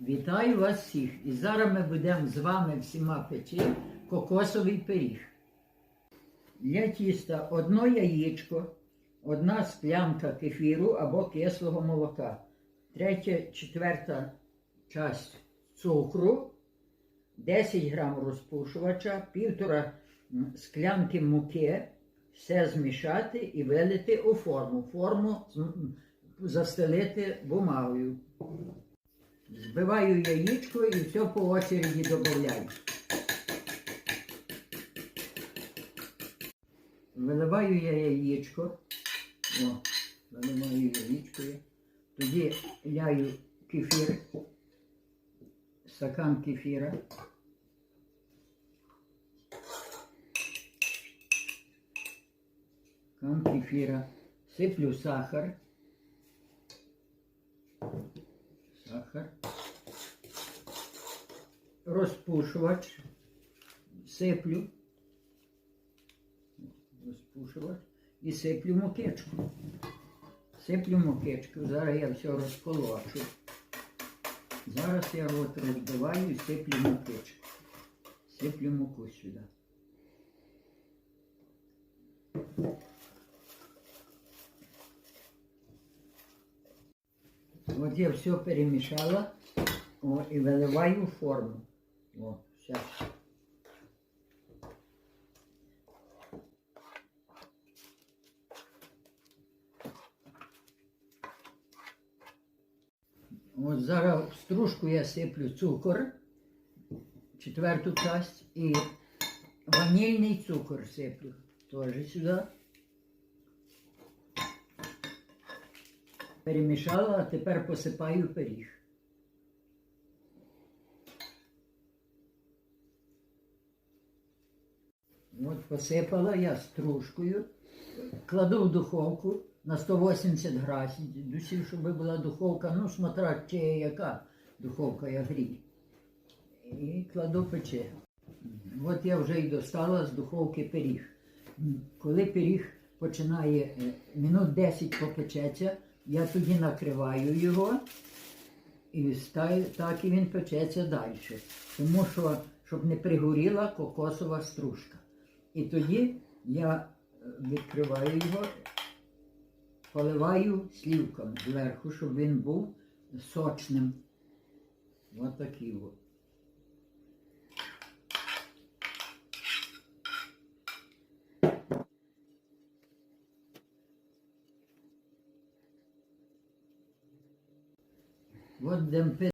Вітаю вас всіх! І зараз ми будемо з вами всіма печи кокосовий пиріг. Для тіста одно яєчко, одна склянка кефіру або кислого молока, третя, четверта часть цукру, 10 грам розпушувача, півтора склянки муки, все змішати і вилити у форму. Форму застелити бумагою. Збиваю яєчко і все по очереді додаю. Виливаю я яєчко. О, виливаю яєчко. Тоді ляю кефір, стакан кефіра. Стакан кефіра. Сиплю сахар. Сахар. Розпушувач. Сиплю. Розпушувач. І сиплю мукичку. Сиплю мукичку. Зараз я все розколочу. Зараз я от розбиваю і сиплю мукичку. Сиплю муку сюди. От я все перемішала о, і виливаю форму. О, все. От зараз в стружку я сиплю цукор, четверту часть, і ванільний цукор сиплю теж сюди. Перемішала, а тепер посипаю пиріг. От посипала я стружкою, кладу в духовку на 180 градусів, щоб була духовка, ну, смотря чи яка духовка я грію. І кладу пече. От я вже й достала з духовки пиріг. Коли пиріг починає е, минут 10 попечеться, я тоді накриваю його і так і він печеться далі. Тому що, щоб не пригоріла кокосова стружка. І тоді я е, відкриваю його, поливаю слівками зверху, щоб він був сочним. Ось такий от. От демпи